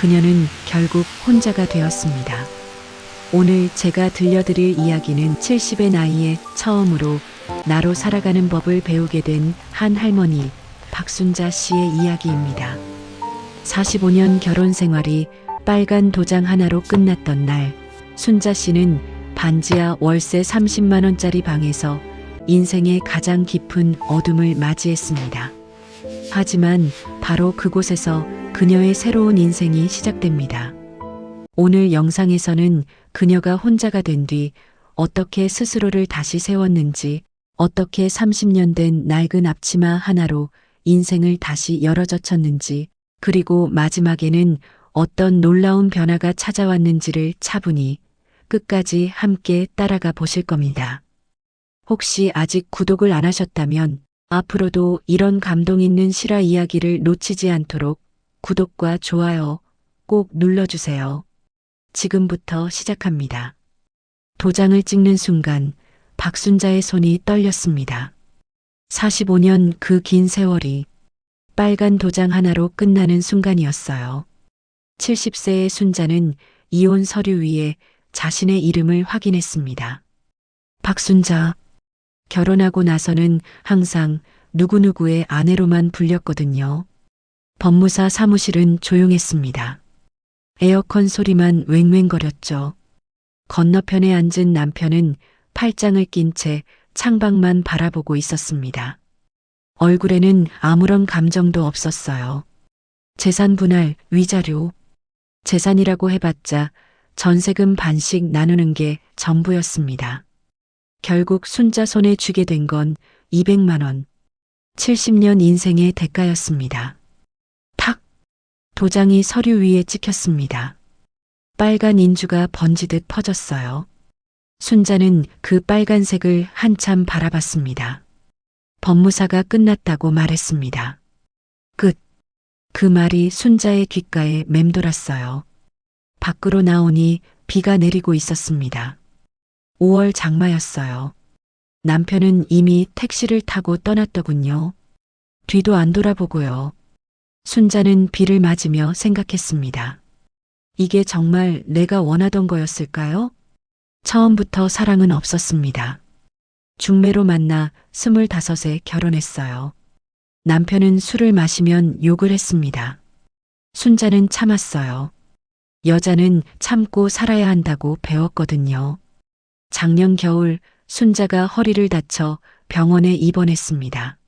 그녀는 결국 혼자가 되었습니다. 오늘 제가 들려드릴 이야기는 70의 나이에 처음으로 나로 살아가는 법을 배우게 된 한 할머니 박순자 씨의 이야기입니다. 45년 결혼 생활이 빨간 도장 하나로 끝났던 날, 순자 씨는 반지하 월세 30만 원짜리 방에서 인생의 가장 깊은 어둠을 맞이했습니다. 하지만 바로 그곳에서 그녀의 새로운 인생이 시작됩니다. 오늘 영상에서는 그녀가 혼자가 된 뒤 어떻게 스스로를 다시 세웠는지, 어떻게 30년 된 낡은 앞치마 하나로 인생을 다시 열어젖혔는지, 그리고 마지막에는 어떤 놀라운 변화가 찾아왔는지를 차분히 끝까지 함께 따라가 보실 겁니다. 혹시 아직 구독을 안 하셨다면 앞으로도 이런 감동 있는 실화 이야기를 놓치지 않도록 구독과 좋아요 꼭 눌러주세요. 지금부터 시작합니다. 도장을 찍는 순간 박순자의 손이 떨렸습니다. 45년 그 긴 세월이 빨간 도장 하나로 끝나는 순간이었어요. 70세의 순자는 이혼 서류 위에 자신의 이름을 확인했습니다. 박순자. 결혼하고 나서는 항상 누구누구의 아내로만 불렸거든요. 법무사 사무실은 조용했습니다. 에어컨 소리만 웽웽거렸죠. 건너편에 앉은 남편은 팔짱을 낀 채 창밖만 바라보고 있었습니다. 얼굴에는 아무런 감정도 없었어요. 재산 분할, 위자료. 재산이라고 해봤자 전세금 반씩 나누는 게 전부였습니다. 결국 순자 손에 쥐게 된 건 200만 원. 70년 인생의 대가였습니다. 탁! 도장이 서류 위에 찍혔습니다. 빨간 인주가 번지듯 퍼졌어요. 순자는 그 빨간색을 한참 바라봤습니다. 법무사가 끝났다고 말했습니다. 끝. 그 말이 순자의 귓가에 맴돌았어요. 밖으로 나오니 비가 내리고 있었습니다. 5월 장마였어요. 남편은 이미 택시를 타고 떠났더군요. 뒤도 안 돌아보고요. 순자는 비를 맞으며 생각했습니다. 이게 정말 내가 원하던 거였을까요? 처음부터 사랑은 없었습니다. 중매로 만나 스물다섯에 결혼했어요. 남편은 술을 마시면 욕을 했습니다. 순자는 참았어요. 여자는 참고 살아야 한다고 배웠거든요. 작년 겨울 순자가 허리를 다쳐 병원에 입원했습니다.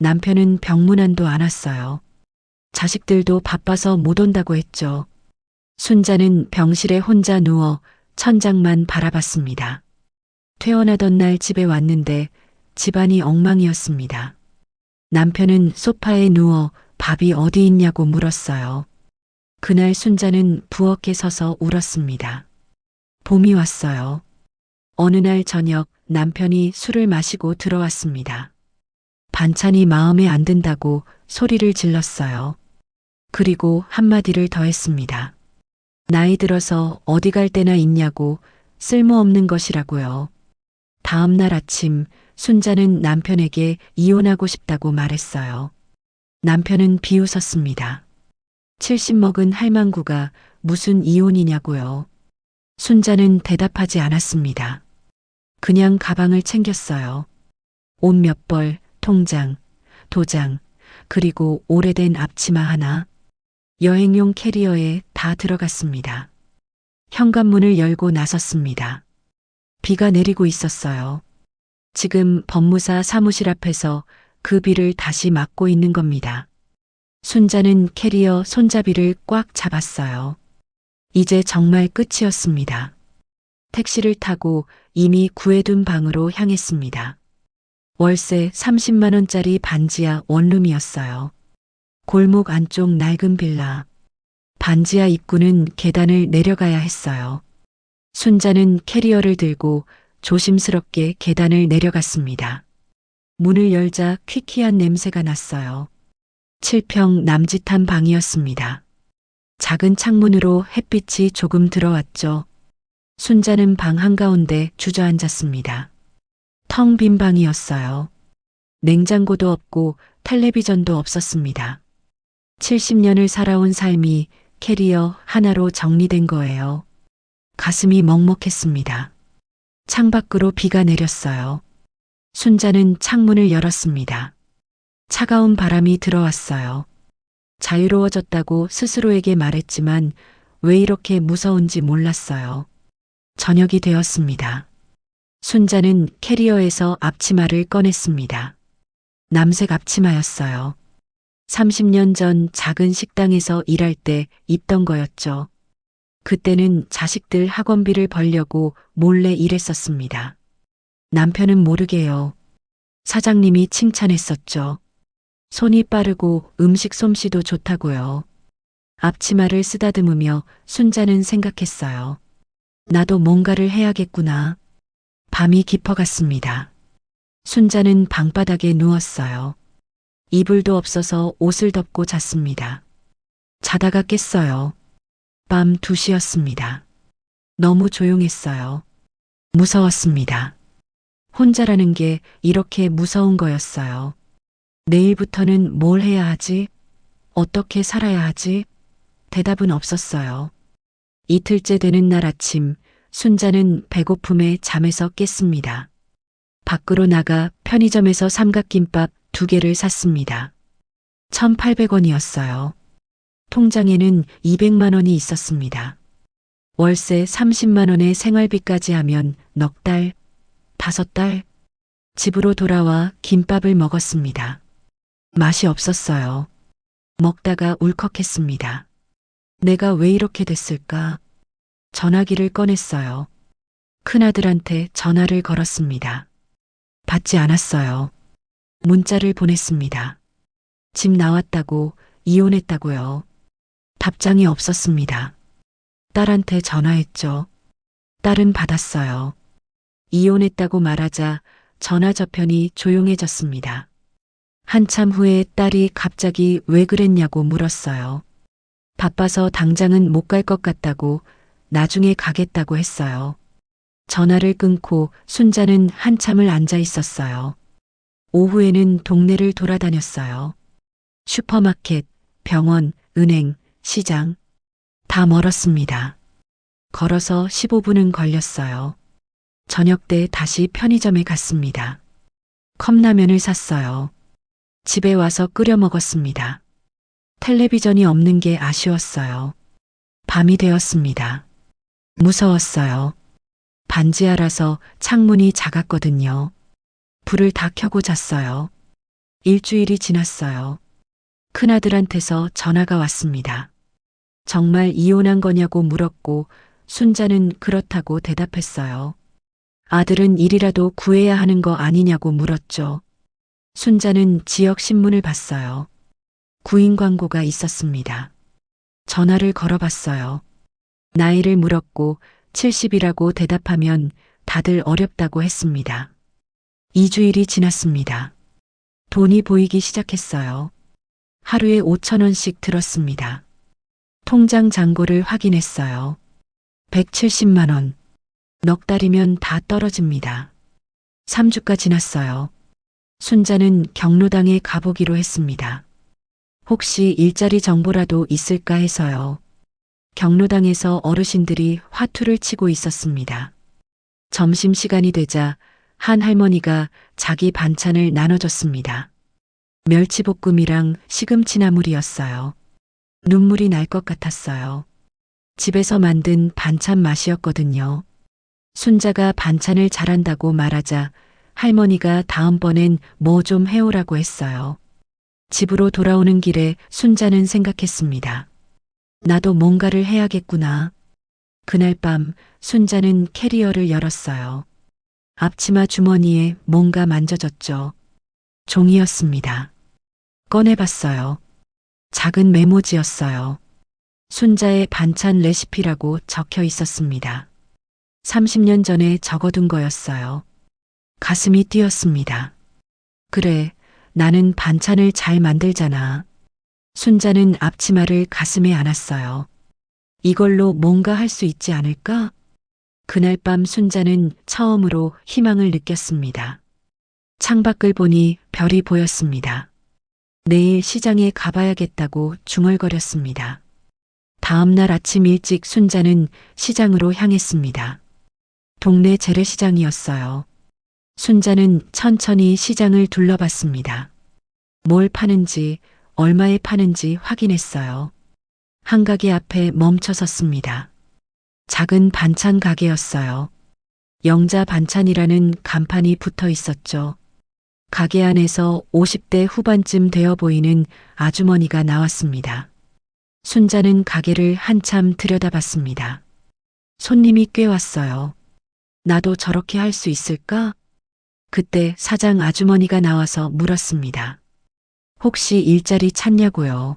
남편은 병문안도 안 왔어요. 자식들도 바빠서 못 온다고 했죠. 순자는 병실에 혼자 누워 천장만 바라봤습니다. 퇴원하던 날 집에 왔는데 집안이 엉망이었습니다. 남편은 소파에 누워 밥이 어디 있냐고 물었어요. 그날 순자는 부엌에 서서 울었습니다. 봄이 왔어요. 어느 날 저녁 남편이 술을 마시고 들어왔습니다. 반찬이 마음에 안 든다고 소리를 질렀어요. 그리고 한마디를 더 했습니다. 나이 들어서 어디 갈 때나 있냐고 쓸모없는 것이라고요. 다음 날 아침 순자는 남편에게 이혼하고 싶다고 말했어요. 남편은 비웃었습니다. 70 먹은 할망구가 무슨 이혼이냐고요. 순자는 대답하지 않았습니다. 그냥 가방을 챙겼어요. 옷 몇 벌, 통장, 도장, 그리고 오래된 앞치마 하나. 여행용 캐리어에 다 들어갔습니다. 현관문을 열고 나섰습니다. 비가 내리고 있었어요. 지금 법무사 사무실 앞에서 그 비를 다시 맞고 있는 겁니다. 순자는 캐리어 손잡이를 꽉 잡았어요. 이제 정말 끝이었습니다. 택시를 타고 이미 구해둔 방으로 향했습니다. 월세 30만원짜리 반지하 원룸이었어요. 골목 안쪽 낡은 빌라. 반지하 입구는 계단을 내려가야 했어요. 순자는 캐리어를 들고 조심스럽게 계단을 내려갔습니다. 문을 열자 퀴퀴한 냄새가 났어요. 7평 남짓한 방이었습니다. 작은 창문으로 햇빛이 조금 들어왔죠. 순자는 방 한가운데 주저앉았습니다. 텅 빈 방이었어요. 냉장고도 없고 텔레비전도 없었습니다. 70년을 살아온 삶이 캐리어 하나로 정리된 거예요. 가슴이 먹먹했습니다. 창밖으로 비가 내렸어요. 순자는 창문을 열었습니다. 차가운 바람이 들어왔어요. 자유로워졌다고 스스로에게 말했지만 왜 이렇게 무서운지 몰랐어요. 저녁이 되었습니다. 순자는 캐리어에서 앞치마를 꺼냈습니다. 남색 앞치마였어요. 30년 전 작은 식당에서 일할 때 입던 거였죠. 그때는 자식들 학원비를 벌려고 몰래 일했었습니다. 남편은 모르게요. 사장님이 칭찬했었죠. 손이 빠르고 음식 솜씨도 좋다고요. 앞치마를 쓰다듬으며 순자는 생각했어요. 나도 뭔가를 해야겠구나. 밤이 깊어갔습니다. 순자는 방바닥에 누웠어요. 이불도 없어서 옷을 덮고 잤습니다. 자다가 깼어요. 밤 2시였습니다. 너무 조용했어요. 무서웠습니다. 혼자라는 게 이렇게 무서운 거였어요. 내일부터는 뭘 해야 하지? 어떻게 살아야 하지? 대답은 없었어요. 이틀째 되는 날 아침, 순자는 배고픔에 잠에서 깼습니다. 밖으로 나가 편의점에서 삼각김밥 두 개를 샀습니다. 1,800원이었어요. 통장에는 200만 원이 있었습니다. 월세 30만 원의 생활비까지 하면 넉 달, 다섯 달, 집으로 돌아와 김밥을 먹었습니다. 맛이 없었어요. 먹다가 울컥했습니다. 내가 왜 이렇게 됐을까? 전화기를 꺼냈어요. 큰아들한테 전화를 걸었습니다. 받지 않았어요. 문자를 보냈습니다. 집 나왔다고 이혼했다고요. 답장이 없었습니다. 딸한테 전화했죠. 딸은 받았어요. 이혼했다고 말하자 전화 저편이 조용해졌습니다. 한참 후에 딸이 갑자기 왜 그랬냐고 물었어요. 바빠서 당장은 못 갈 것 같다고 나중에 가겠다고 했어요. 전화를 끊고 순자는 한참을 앉아 있었어요. 오후에는 동네를 돌아다녔어요. 슈퍼마켓, 병원, 은행, 시장. 다 멀었습니다. 걸어서 15분은 걸렸어요. 저녁 때 다시 편의점에 갔습니다. 컵라면을 샀어요. 집에 와서 끓여 먹었습니다. 텔레비전이 없는 게 아쉬웠어요. 밤이 되었습니다. 무서웠어요. 반지하라서 창문이 작았거든요. 불을 다 켜고 잤어요. 일주일이 지났어요. 큰아들한테서 전화가 왔습니다. 정말 이혼한 거냐고 물었고 순자는 그렇다고 대답했어요. 아들은 일이라도 구해야 하는 거 아니냐고 물었죠. 순자는 지역 신문을 봤어요. 구인 광고가 있었습니다. 전화를 걸어봤어요. 나이를 물었고 70이라고 대답하면 다들 어렵다고 했습니다. 2주일이 지났습니다. 돈이 보이기 시작했어요. 하루에 5천 원씩 들었습니다. 통장 잔고를 확인했어요. 170만 원. 넉 달이면 다 떨어집니다. 3주가 지났어요. 순자는 경로당에 가보기로 했습니다. 혹시 일자리 정보라도 있을까 해서요. 경로당에서 어르신들이 화투를 치고 있었습니다. 점심시간이 되자 한 할머니가 자기 반찬을 나눠줬습니다. 멸치볶음이랑 시금치나물이었어요. 눈물이 날 것 같았어요. 집에서 만든 반찬 맛이었거든요. 순자가 반찬을 잘한다고 말하자 할머니가 다음번엔 뭐 좀 해오라고 했어요. 집으로 돌아오는 길에 순자는 생각했습니다. 나도 뭔가를 해야겠구나. 그날 밤 순자는 캐리어를 열었어요. 앞치마 주머니에 뭔가 만져졌죠. 종이였습니다. 꺼내봤어요. 작은 메모지였어요. 순자의 반찬 레시피라고 적혀 있었습니다. 30년 전에 적어둔 거였어요. 가슴이 뛰었습니다. 그래, 나는 반찬을 잘 만들잖아. 순자는 앞치마를 가슴에 안았어요. 이걸로 뭔가 할 수 있지 않을까? 그날 밤 순자는 처음으로 희망을 느꼈습니다. 창밖을 보니 별이 보였습니다. 내일 시장에 가봐야겠다고 중얼거렸습니다. 다음 날 아침 일찍 순자는 시장으로 향했습니다. 동네 재래시장이었어요. 순자는 천천히 시장을 둘러봤습니다. 뭘 파는지, 얼마에 파는지 확인했어요. 한 가게 앞에 멈춰 섰습니다. 작은 반찬 가게였어요. 영자 반찬이라는 간판이 붙어 있었죠. 가게 안에서 50대 후반쯤 되어 보이는 아주머니가 나왔습니다. 순자는 가게를 한참 들여다봤습니다. 손님이 꽤 왔어요. 나도 저렇게 할 수 있을까? 그때 사장 아주머니가 나와서 물었습니다. 혹시 일자리 찾냐고요?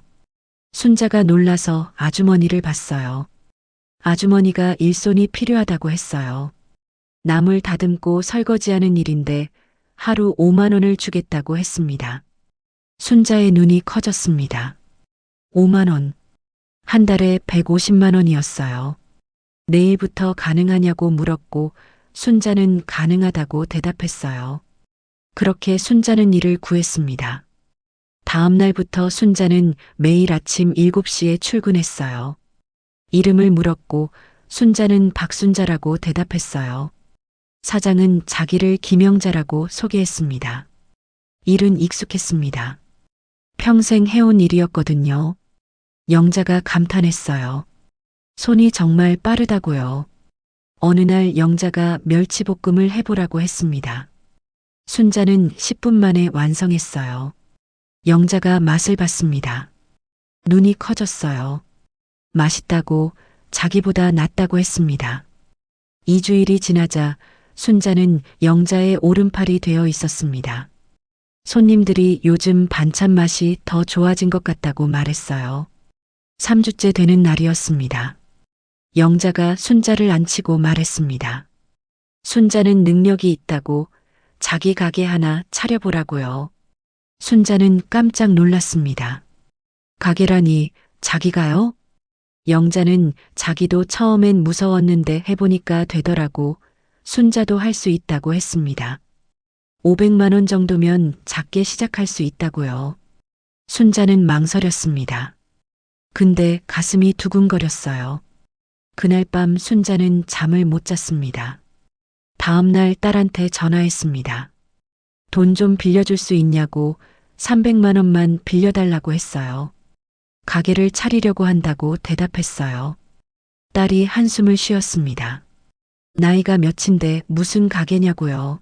순자가 놀라서 아주머니를 봤어요. 아주머니가 일손이 필요하다고 했어요. 나물 다듬고 설거지하는 일인데 하루 5만 원을 주겠다고 했습니다. 순자의 눈이 커졌습니다. 5만 원. 한 달에 150만 원이었어요. 내일부터 가능하냐고 물었고 순자는 가능하다고 대답했어요. 그렇게 순자는 일을 구했습니다. 다음 날부터 순자는 매일 아침 7시에 출근했어요. 이름을 물었고 순자는 박순자라고 대답했어요. 사장은 자기를 김영자라고 소개했습니다. 일은 익숙했습니다. 평생 해온 일이었거든요. 영자가 감탄했어요. 손이 정말 빠르다고요. 어느 날 영자가 멸치볶음을 해보라고 했습니다. 순자는 10분 만에 완성했어요. 영자가 맛을 봤습니다. 눈이 커졌어요. 맛있다고 자기보다 낫다고 했습니다. 2주일이 지나자 순자는 영자의 오른팔이 되어 있었습니다. 손님들이 요즘 반찬 맛이 더 좋아진 것 같다고 말했어요. 3주째 되는 날이었습니다. 영자가 순자를 앉히고 말했습니다. 순자는 능력이 있다고 자기 가게 하나 차려보라고요. 순자는 깜짝 놀랐습니다. 가게라니 자기가요? 영자는 자기도 처음엔 무서웠는데 해보니까 되더라고 순자도 할 수 있다고 했습니다. 500만 원 정도면 작게 시작할 수 있다고요. 순자는 망설였습니다. 근데 가슴이 두근거렸어요. 그날 밤 순자는 잠을 못 잤습니다. 다음 날 딸한테 전화했습니다. 돈 좀 빌려줄 수 있냐고 300만 원만 빌려달라고 했어요. 가게를 차리려고 한다고 대답했어요. 딸이 한숨을 쉬었습니다. 나이가 몇인데 무슨 가게냐고요.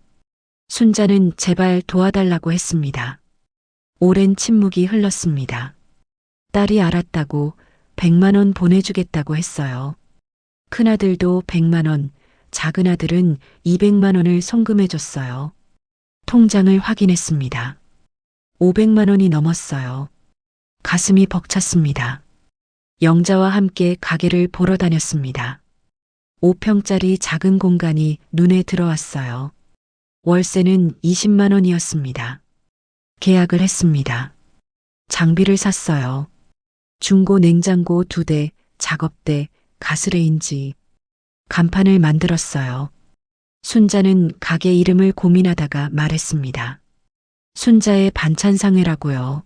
순자는 제발 도와달라고 했습니다. 오랜 침묵이 흘렀습니다. 딸이 알았다고 100만 원 보내주겠다고 했어요. 큰아들도 100만 원, 작은아들은 200만 원을 송금해줬어요. 통장을 확인했습니다. 500만 원이 넘었어요. 가슴이 벅찼습니다. 영자와 함께 가게를 보러 다녔습니다. 5평짜리 작은 공간이 눈에 들어왔어요. 월세는 20만 원이었습니다. 계약을 했습니다. 장비를 샀어요. 중고 냉장고 두 대, 작업대, 가스레인지, 간판을 만들었어요. 순자는 가게 이름을 고민하다가 말했습니다. 순자의 반찬상회라고요.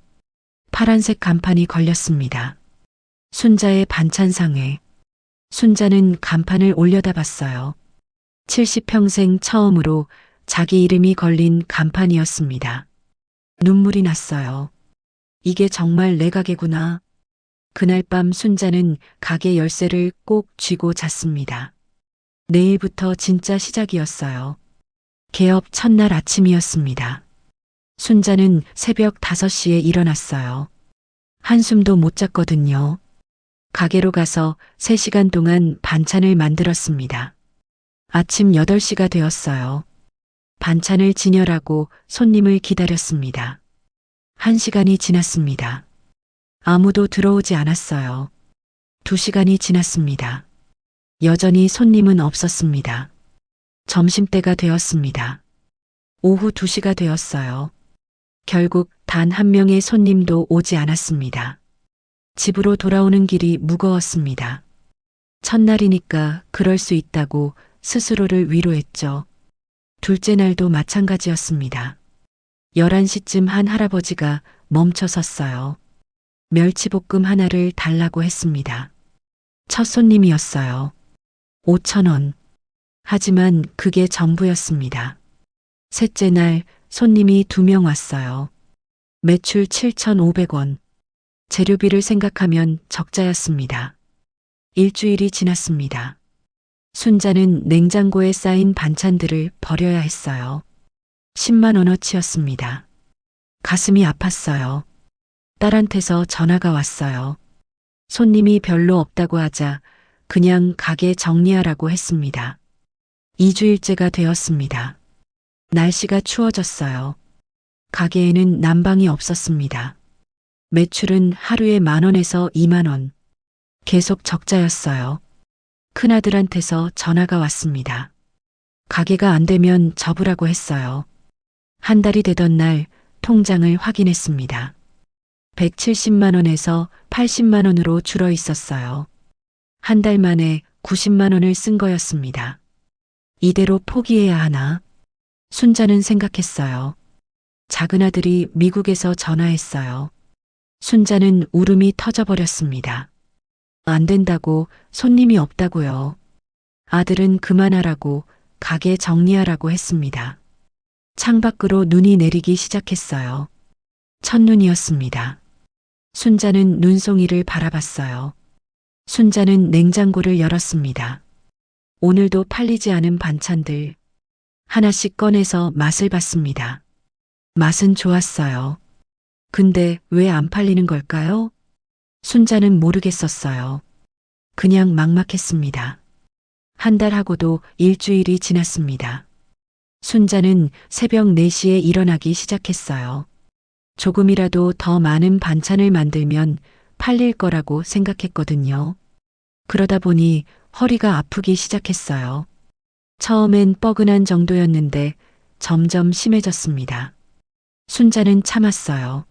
파란색 간판이 걸렸습니다. 순자의 반찬상회. 순자는 간판을 올려다 봤어요. 70평생 처음으로 자기 이름이 걸린 간판이었습니다. 눈물이 났어요. 이게 정말 내 가게구나. 그날 밤 순자는 가게 열쇠를 꼭 쥐고 잤습니다. 내일부터 진짜 시작이었어요. 개업 첫날 아침이었습니다. 순자는 새벽 5시에 일어났어요. 한숨도 못 잤거든요. 가게로 가서 3시간 동안 반찬을 만들었습니다. 아침 8시가 되었어요. 반찬을 진열하고 손님을 기다렸습니다. 한 시간이 지났습니다. 아무도 들어오지 않았어요. 두 시간이 지났습니다. 여전히 손님은 없었습니다. 점심때가 되었습니다. 오후 2시가 되었어요. 결국 단 한 명의 손님도 오지 않았습니다. 집으로 돌아오는 길이 무거웠습니다. 첫날이니까 그럴 수 있다고 스스로를 위로했죠. 둘째 날도 마찬가지였습니다. 11시쯤 한 할아버지가 멈춰 섰어요. 멸치볶음 하나를 달라고 했습니다. 첫 손님이었어요. 5천 원. 하지만 그게 전부였습니다. 셋째 날 손님이 두 명 왔어요. 매출 7,500원. 재료비를 생각하면 적자였습니다. 일주일이 지났습니다. 순자는 냉장고에 쌓인 반찬들을 버려야 했어요. 10만 원어치였습니다. 가슴이 아팠어요. 딸한테서 전화가 왔어요. 손님이 별로 없다고 하자 그냥 가게 정리하라고 했습니다. 2주일째가 되었습니다. 날씨가 추워졌어요. 가게에는 난방이 없었습니다. 매출은 하루에 만 원에서 2만 원. 계속 적자였어요. 큰아들한테서 전화가 왔습니다. 가게가 안 되면 접으라고 했어요. 한 달이 되던 날 통장을 확인했습니다. 170만 원에서 80만 원으로 줄어 있었어요. 한 달 만에 90만 원을 쓴 거였습니다. 이대로 포기해야 하나? 순자는 생각했어요. 작은 아들이 미국에서 전화했어요. 순자는 울음이 터져버렸습니다. 안 된다고 손님이 없다고요. 아들은 그만하라고 가게 정리하라고 했습니다. 창밖으로 눈이 내리기 시작했어요. 첫눈이었습니다. 순자는 눈송이를 바라봤어요. 순자는 냉장고를 열었습니다. 오늘도 팔리지 않은 반찬들 하나씩 꺼내서 맛을 봤습니다. 맛은 좋았어요. 근데 왜 안 팔리는 걸까요? 순자는 모르겠었어요. 그냥 막막했습니다. 한 달 하고도 일주일이 지났습니다. 순자는 새벽 4시에 일어나기 시작했어요. 조금이라도 더 많은 반찬을 만들면 팔릴 거라고 생각했거든요. 그러다 보니 허리가 아프기 시작했어요. 처음엔 뻐근한 정도였는데 점점 심해졌습니다. 순자는 참았어요.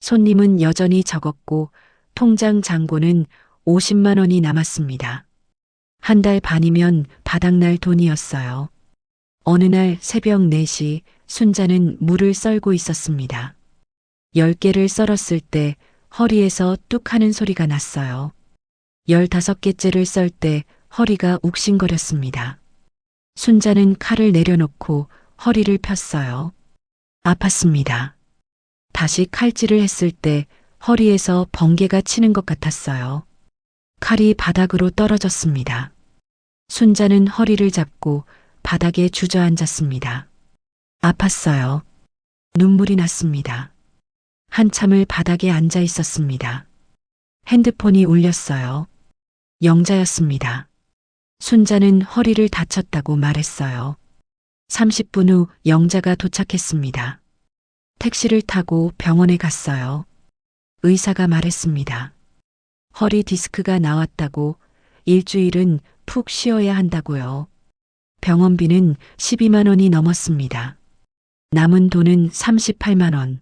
손님은 여전히 적었고 통장 잔고는 50만 원이 남았습니다. 한 달 반이면 바닥날 돈이었어요. 어느 날 새벽 4시 순자는 물을 썰고 있었습니다. 10개를 썰었을 때 허리에서 뚝 하는 소리가 났어요. 15개째를 썰 때 허리가 욱신거렸습니다. 순자는 칼을 내려놓고 허리를 폈어요. 아팠습니다. 다시 칼질을 했을 때 허리에서 번개가 치는 것 같았어요. 칼이 바닥으로 떨어졌습니다. 순자는 허리를 잡고 바닥에 주저앉았습니다. 아팠어요. 눈물이 났습니다. 한참을 바닥에 앉아 있었습니다. 핸드폰이 울렸어요. 영자였습니다. 순자는 허리를 다쳤다고 말했어요. 30분 후 영자가 도착했습니다. 택시를 타고 병원에 갔어요. 의사가 말했습니다. 허리 디스크가 나왔다고 일주일은 푹 쉬어야 한다고요. 병원비는 12만 원이 넘었습니다. 남은 돈은 38만 원.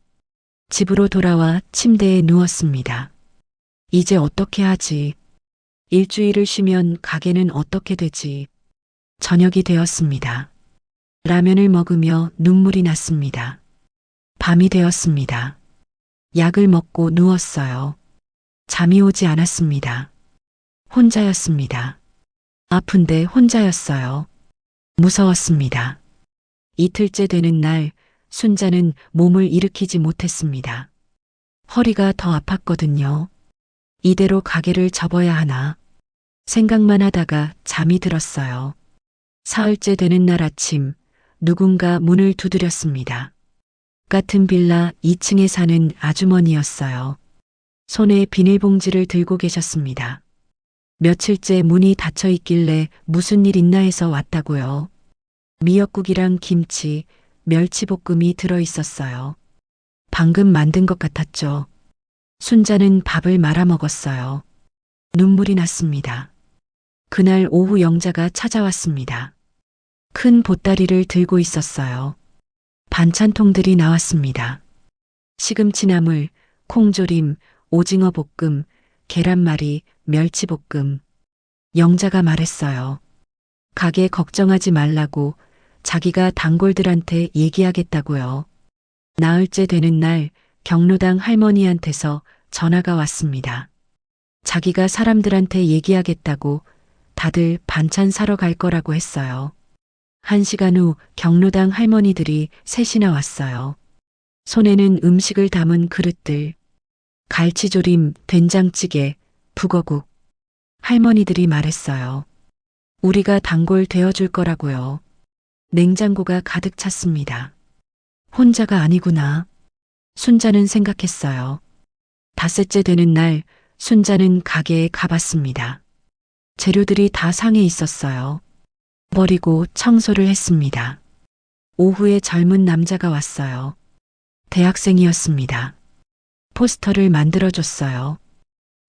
집으로 돌아와 침대에 누웠습니다. 이제 어떻게 하지? 일주일을 쉬면 가게는 어떻게 되지? 저녁이 되었습니다. 라면을 먹으며 눈물이 났습니다. 밤이 되었습니다. 약을 먹고 누웠어요. 잠이 오지 않았습니다. 혼자였습니다. 아픈데 혼자였어요. 무서웠습니다. 이틀째 되는 날 순자는 몸을 일으키지 못했습니다. 허리가 더 아팠거든요. 이대로 가게를 접어야 하나. 생각만 하다가 잠이 들었어요. 사흘째 되는 날 아침 누군가 문을 두드렸습니다. 같은 빌라 2층에 사는 아주머니였어요. 손에 비닐봉지를 들고 계셨습니다. 며칠째 문이 닫혀 있길래 무슨 일 있나 해서 왔다고요. 미역국이랑 김치, 멸치볶음이 들어 있었어요. 방금 만든 것 같았죠. 순자는 밥을 말아 먹었어요. 눈물이 났습니다. 그날 오후 영자가 찾아왔습니다. 큰 보따리를 들고 있었어요. 반찬통들이 나왔습니다. 시금치나물, 콩조림, 오징어 볶음, 계란말이, 멸치볶음. 영자가 말했어요. 가게 걱정하지 말라고 자기가 단골들한테 얘기하겠다고요. 나흘째 되는 날 경로당 할머니한테서 전화가 왔습니다. 자기가 사람들한테 얘기하겠다고 다들 반찬 사러 갈 거라고 했어요. 한 시간 후 경로당 할머니들이 셋이나 왔어요. 손에는 음식을 담은 그릇들, 갈치조림, 된장찌개, 북어국. 할머니들이 말했어요. 우리가 단골 되어줄 거라고요. 냉장고가 가득 찼습니다. 혼자가 아니구나. 순자는 생각했어요. 닷새째 되는 날 순자는 가게에 가봤습니다. 재료들이 다 상해 있었어요. 버리고 청소를 했습니다. 오후에 젊은 남자가 왔어요. 대학생이었습니다. 포스터를 만들어줬어요.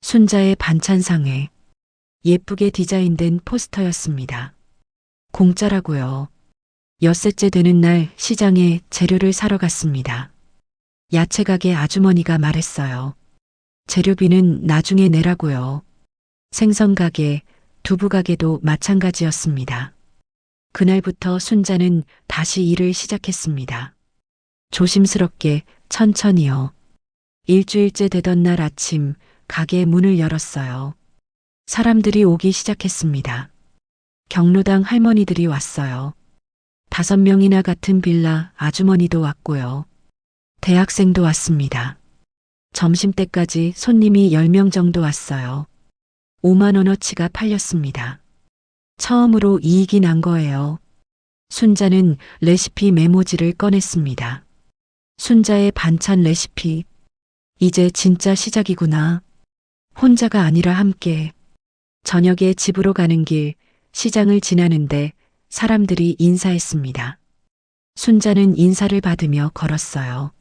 순자의 반찬상에 예쁘게 디자인된 포스터였습니다. 공짜라고요. 엿새째 되는 날 시장에 재료를 사러 갔습니다. 야채 가게 아주머니가 말했어요. 재료비는 나중에 내라고요. 생선 가게, 두부 가게도 마찬가지였습니다. 그날부터 순자는 다시 일을 시작했습니다. 조심스럽게 천천히요. 일주일째 되던 날 아침 가게 문을 열었어요. 사람들이 오기 시작했습니다. 경로당 할머니들이 왔어요. 다섯 명이나 같은 빌라 아주머니도 왔고요. 대학생도 왔습니다. 점심 때까지 손님이 10명 정도 왔어요. 5만원어치가 팔렸습니다. 처음으로 이익이 난 거예요. 순자는 레시피 메모지를 꺼냈습니다. 순자의 반찬 레시피. 이제 진짜 시작이구나. 혼자가 아니라 함께. 저녁에 집으로 가는 길, 시장을 지나는데 사람들이 인사했습니다. 순자는 인사를 받으며 걸었어요.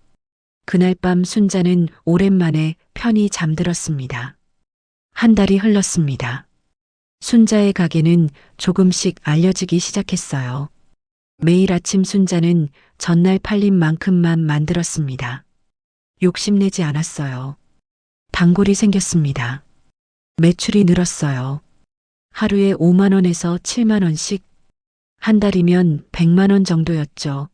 그날 밤 순자는 오랜만에 편히 잠들었습니다. 한 달이 흘렀습니다. 순자의 가게는 조금씩 알려지기 시작했어요. 매일 아침 순자는 전날 팔린 만큼만 만들었습니다. 욕심내지 않았어요. 단골이 생겼습니다. 매출이 늘었어요. 하루에 5만원에서 7만원씩, 한 달이면 100만원 정도였죠.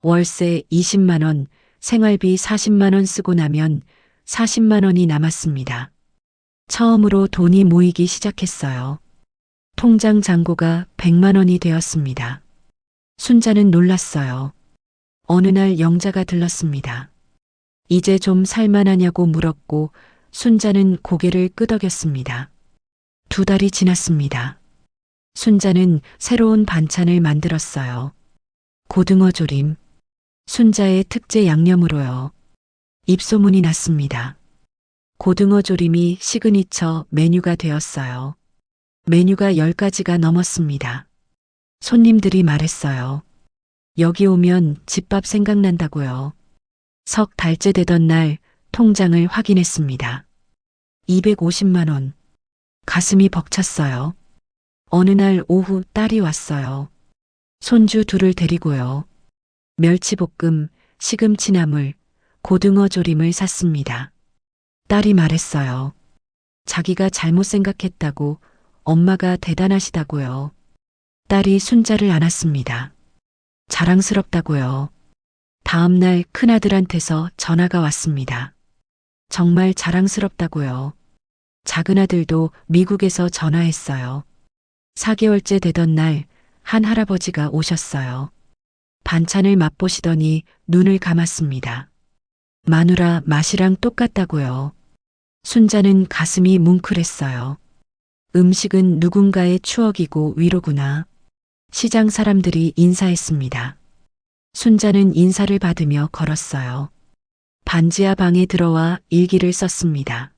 월세 20만원, 생활비 40만원 쓰고 나면 40만원이 남았습니다. 처음으로 돈이 모이기 시작했어요. 통장 잔고가 100만원이 되었습니다. 순자는 놀랐어요. 어느 날 영자가 들렀습니다. 이제 좀 살만하냐고 물었고 순자는 고개를 끄덕였습니다. 두 달이 지났습니다. 순자는 새로운 반찬을 만들었어요. 고등어 조림. 순자의 특제 양념으로요. 입소문이 났습니다. 고등어 조림이 시그니처 메뉴가 되었어요. 메뉴가 10가지가 넘었습니다. 손님들이 말했어요. 여기 오면 집밥 생각난다고요. 석 달째 되던 날 통장을 확인했습니다. 250만 원. 가슴이 벅찼어요. 어느 날 오후 딸이 왔어요. 손주 둘을 데리고요. 멸치볶음, 시금치나물, 고등어 조림을 샀습니다. 딸이 말했어요. 자기가 잘못 생각했다고 엄마가 대단하시다고요. 딸이 순자를 안았습니다. 자랑스럽다고요. 다음 날 큰아들한테서 전화가 왔습니다. 정말 자랑스럽다고요. 작은 아들도 미국에서 전화했어요. 4개월째 되던 날 한 할아버지가 오셨어요. 반찬을 맛보시더니 눈을 감았습니다. 마누라 맛이랑 똑같다고요. 순자는 가슴이 뭉클했어요. 음식은 누군가의 추억이고 위로구나. 시장 사람들이 인사했습니다. 순자는 인사를 받으며 걸었어요. 반지하 방에 들어와 일기를 썼습니다.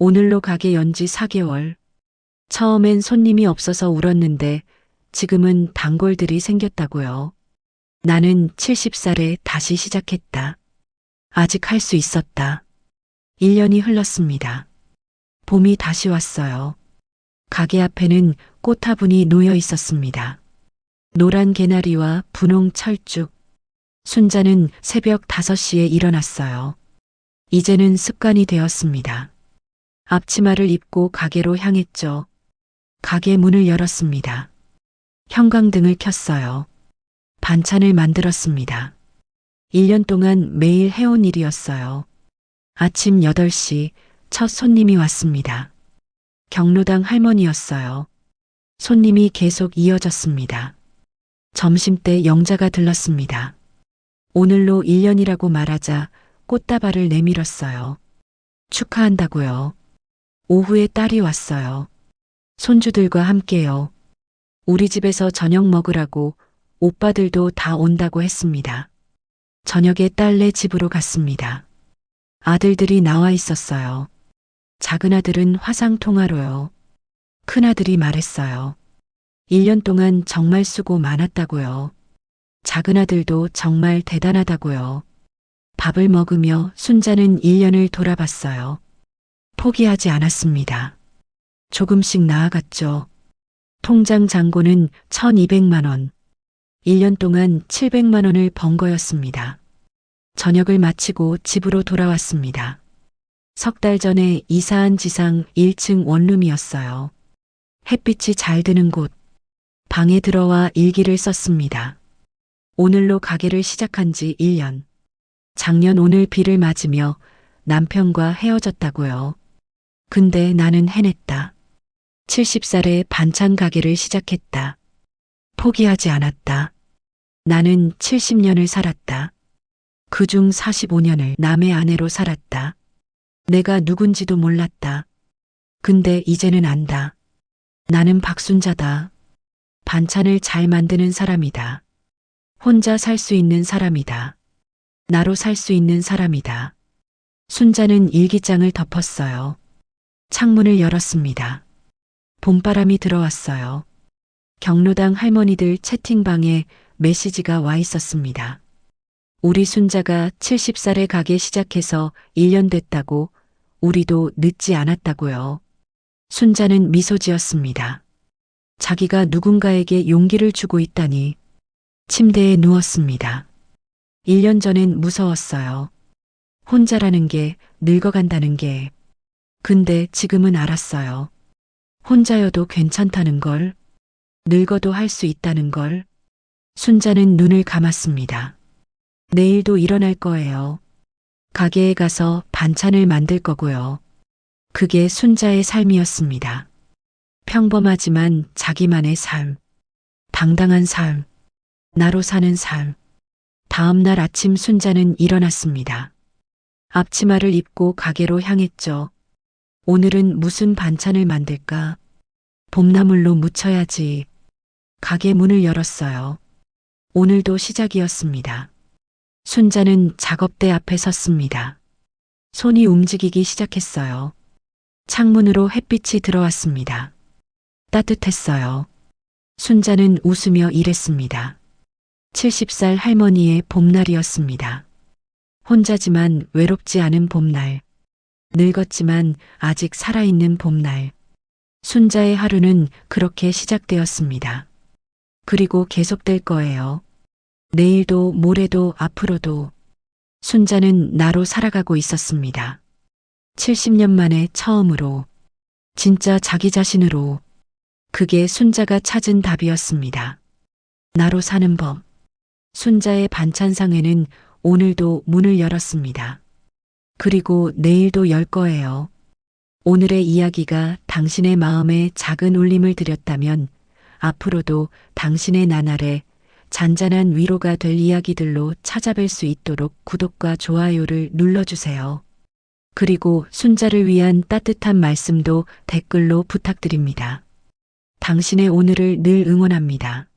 오늘로 가게 연지 4개월. 처음엔 손님이 없어서 울었는데 지금은 단골들이 생겼다고요. 나는 70살에 다시 시작했다. 아직 할 수 있었다. 1년이 흘렀습니다. 봄이 다시 왔어요. 가게 앞에는 꽃화분이 놓여 있었습니다. 노란 개나리와 분홍 철쭉. 순자는 새벽 5시에 일어났어요. 이제는 습관이 되었습니다. 앞치마를 입고 가게로 향했죠. 가게 문을 열었습니다. 형광등을 켰어요. 반찬을 만들었습니다. 1년 동안 매일 해온 일이었어요. 아침 8시 첫 손님이 왔습니다. 경로당 할머니였어요. 손님이 계속 이어졌습니다. 점심때 영자가 들렀습니다. 오늘로 1년이라고 말하자 꽃다발을 내밀었어요. 축하한다고요. 오후에 딸이 왔어요. 손주들과 함께요. 우리 집에서 저녁 먹으라고 오빠들도 다 온다고 했습니다. 저녁에 딸네 집으로 갔습니다. 아들들이 나와 있었어요. 작은 아들은 화상 통화로요. 큰 아들이 말했어요. 1년 동안 정말 수고 많았다고요. 작은 아들도 정말 대단하다고요. 밥을 먹으며 순자는 1년을 돌아봤어요. 포기하지 않았습니다. 조금씩 나아갔죠. 통장 잔고는 1200만 원. 1년 동안 700만 원을 번 거였습니다. 저녁을 마치고 집으로 돌아왔습니다. 석 달 전에 이사한 지상 1층 원룸이었어요. 햇빛이 잘 드는 곳. 방에 들어와 일기를 썼습니다. 오늘로 가게를 시작한 지 1년. 작년 오늘 비를 맞으며 남편과 헤어졌다고요. 근데 나는 해냈다. 70살에 반찬 가게를 시작했다. 포기하지 않았다. 나는 70년을 살았다. 그중 45년을 남의 아내로 살았다. 내가 누군지도 몰랐다. 근데 이제는 안다. 나는 박순자다. 반찬을 잘 만드는 사람이다. 혼자 살 수 있는 사람이다. 나로 살 수 있는 사람이다. 순자는 일기장을 덮었어요. 창문을 열었습니다. 봄바람이 들어왔어요. 경로당 할머니들 채팅방에 메시지가 와 있었습니다. 우리 순자가 70살에 가게 시작해서 1년 됐다고 우리도 늦지 않았다고요. 순자는 미소 지었습니다. 자기가 누군가에게 용기를 주고 있다니 침대에 누웠습니다. 1년 전엔 무서웠어요. 혼자라는 게 늙어간다는 게. 근데 지금은 알았어요. 혼자여도 괜찮다는 걸. 늙어도 할 수 있다는 걸. 순자는 눈을 감았습니다. 내일도 일어날 거예요. 가게에 가서 반찬을 만들 거고요. 그게 순자의 삶이었습니다. 평범하지만 자기만의 삶. 당당한 삶. 나로 사는 삶. 다음 날 아침 순자는 일어났습니다. 앞치마를 입고 가게로 향했죠. 오늘은 무슨 반찬을 만들까? 봄나물로 무쳐야지. 가게 문을 열었어요. 오늘도 시작이었습니다. 순자는 작업대 앞에 섰습니다. 손이 움직이기 시작했어요. 창문으로 햇빛이 들어왔습니다. 따뜻했어요. 순자는 웃으며 일했습니다. 70살 할머니의 봄날이었습니다. 혼자지만 외롭지 않은 봄날. 늙었지만 아직 살아있는 봄날. 순자의 하루는 그렇게 시작되었습니다. 그리고 계속될 거예요. 내일도 모레도 앞으로도 순자는 나로 살아가고 있었습니다. 70년 만에 처음으로 진짜 자기 자신으로 그게 순자가 찾은 답이었습니다. 나로 사는 법. 순자의 반찬상에는 오늘도 문을 열었습니다. 그리고 내일도 열 거예요. 오늘의 이야기가 당신의 마음에 작은 울림을 드렸다면 앞으로도 당신의 나날에 잔잔한 위로가 될 이야기들로 찾아뵐 수 있도록 구독과 좋아요를 눌러주세요. 그리고 순자를 위한 따뜻한 말씀도 댓글로 부탁드립니다. 당신의 오늘을 늘 응원합니다.